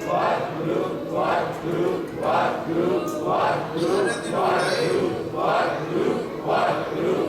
ਸਾਰਿਆਂ ਦੀ ਬੜਾਈ ਸਹਿਬ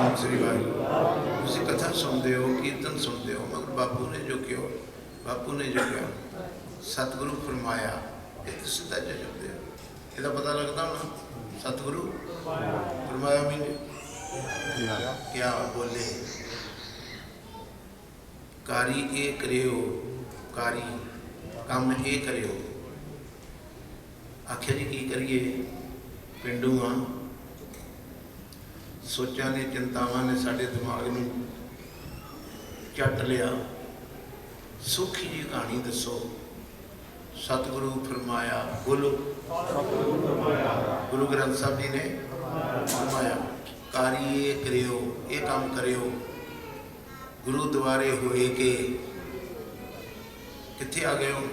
ਸਤਨਾਮ ਸ੍ਰੀ ਵਾਹਿਗੁਰੂ ਤੁਸੀਂ ਕਥਾ ਸੁਣਦੇ ਹੋ ਕੀਰਤਨ ਸੁਣਦੇ ਹੋ ਮਗਰ ਬਾਪੂ ਨੇ ਜੋ ਕਿਹਾ ਬਾਪੂ ਨੇ ਜੋ ਕਿਹਾ ਸਤਿਗੁਰੂ ਫਰਮਾਇਆ ਇਹ ਤਾਂ ਸਿੱਧਾ ਜਜਦੇ ਹੋ ਇਹਦਾ ਪਤਾ ਲੱਗਦਾ ਹੁਣ ਸਤਿਗੁਰੂ ਫਰਮਾਇਆ ਮੈਨੇ ਕਿਆ ਬੋਲੇ ਕਾਰੀ ਇਹ ਕਰਿਓ ਕਾਰੀ ਕੰਮ ਇਹ ਕਰਿਓ ਆਖਿਆ ਜੀ ਕੀ ਕਰੀਏ ਪਿੰਡੂ ਆ ਸੋਚਾਂ ਨੇ ਚਿੰਤਾਵਾਂ ਨੇ ਸਾਡੇ ਦਿਮਾਗ ਨੂੰ ਚੱਟ ਲਿਆ। ਸੁਖੀ ਜੀ ਕਹਾਣੀ ਦੱਸੋ। ਸਤਿਗੁਰੂ ਫਰਮਾਇਆ, ਬੋਲੋ। ਗੁਰੂ ਗ੍ਰੰਥ ਸਾਹਿਬ ਜੀ ਨੇ ਫਰਮਾਇਆ ਕਾਰੀ ਇਹ ਕਰਿਓ, ਇਹ ਕੰਮ ਕਰਿਓ। ਗੁਰੂ ਦੁਆਰੇ ਹੋਏ ਕਿ ਕਿੱਥੇ ਆ ਗਏ ਹੋ?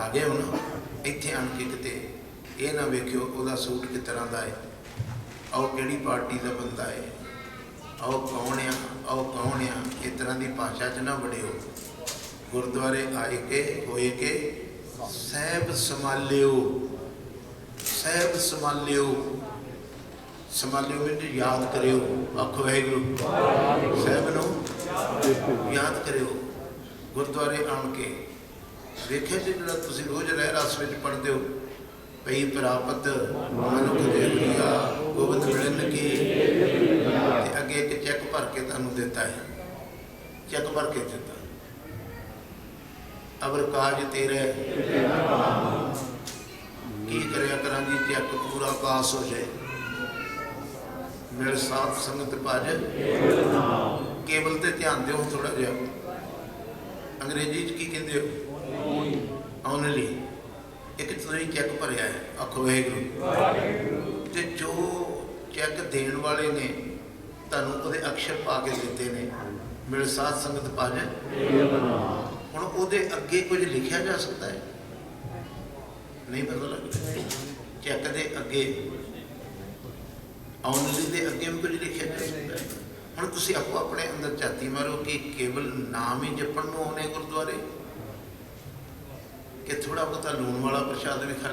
ਆ ਗਏ ਹੋ ਨਾ? ਇੱਥੇ ਆਣ ਕੇ ਕਿਤੇ। ਇਹ ਨਾ ਵੇਖਿਓ, ਉਹਦਾ ਸੂਟ ਕਿਸ ਤਰ੍ਹਾਂ ਦਾ ਹੈ? ਆਓ ਕਿਹੜੀ ਪਾਰਟੀ ਦਾ ਬੰਦਾ ਹੈ ਆਓ ਕੌਣ ਆ? ਆਓ ਕੌਣ ਆ? ਇਸ ਤਰ੍ਹਾਂ ਦੀ ਭਾਸ਼ਾ 'ਚ ਨਾ ਵੜਿਓ? ਗੁਰਦੁਆਰੇ ਆਏ ਕੇ, ਹੋਏ ਕੇ? ਸਹਿਬ ਸੰਭਾਲਿਓ। ਸਹਿਬ ਸੰਭਾਲਿਓ। ਸੰਭਾਲਿਓ ਵਿੱਚ ਯਾਦ ਕਰਿਓ। ਆਖੋ ਵਾਹਿਗੁਰੂ। ਸਹਿਬ ਨੂੰ ਯਾਦ ਕਰਿਓ। ਗੁਰਦੁਆਰੇ ਆਣ ਕੇ। ਵੇਖਿਆ ਜੀ ਜਿਹੜਾ ਤੁਸੀਂ ਰੋਜ਼ ਰਹਿ ਰਸ ਵਿੱਚ ਪੜ੍ਹਦੇ ਹੋ? ਪਈ ਪ੍ਰਾਪਤ ਮਨੁੱਖ ਦੇ ਲਿਆ ਗੋਬਿੰਦ ਮਿਲਨ ਕੀ ਤੇ ਅੱਗੇ ਇੱਕ ਚੈੱਕ ਭਰ ਕੇ ਤੁਹਾਨੂੰ ਦਿੱਤਾ ਹੈ। ਚੈੱਕ ਭਰ ਕੇ ਦਿੱਤਾ। ਅਬਰ ਕਾਜ ਤੇਰੇ ਕੀ ਕਰਿਆ ਕਰਾਂ ਚੈੱਕ ਪੂਰਾ ਪਾਸ ਹੋ ਜਾਏ। ਮੇਰੇ ਸਾਥ ਸੰਗਤ ਭਜ। ਕੇਵਲ ਤੇ ਧਿਆਨ ਦਿਓ ਥੋੜਾ ਜਿਹਾ। ਅੰਗਰੇਜ਼ੀ ਚ ਕੀ ਕਹਿੰਦੇ ਹੋ? ਓਨਲੀ ਇੱਕ ਤੁਸੀਂ ਚੈੱਕ ਭਰਿਆ ਹੈ। ਆਖੋ ਵਾਹਿਗੁਰੂ। ਤੇ ਜੋ ਚੈੱਕ ਦੇਣ ਵਾਲੇ ਨੇ ਤੁਹਾਨੂੰ ਉਹਦੇ ਅਕਸ਼ਰ ਪਾ ਕੇ ਦਿੱਤੇ ਨੇ। ਮੇਰੇ ਸਾਥ ਸੰਗਤ ਭਜ ਹੁਣ ਉਹਦੇ ਅੱਗੇ ਕੁਝ ਲਿਖਿਆ ਜਾ ਸਕਦਾ ਹੈ? ਨਹੀਂ ਪਤਾ ਲੱਗਦਾ ਚੈੱਕ ਦੇ ਅੱਗੇ। ਓਨਲੀ ਦੇ ਅੱਗੇ ਵੀ ਕੁਝ ਲਿਖਿਆ ਜਾ ਸਕਦਾ ਹੈ। ਹੁਣ ਤੁਸੀਂ ਆਪੋ ਆਪਣੇ ਅੰਦਰ ਝਾਤੀ ਮਾਰੋ ਕਿ ਕੇਵਲ ਨਾਮ ਹੀ ਜਪਣ ਨੂੰ ਆਉਣੇ ਗੁਰਦੁਆਰੇ? ਕਿ ਥੋੜਾ ਬਹੁਤਾ ਲੂਣ ਵਾਲਾ ਪ੍ਰਸ਼ਾਦ ਵੀ ਖਾਲੀ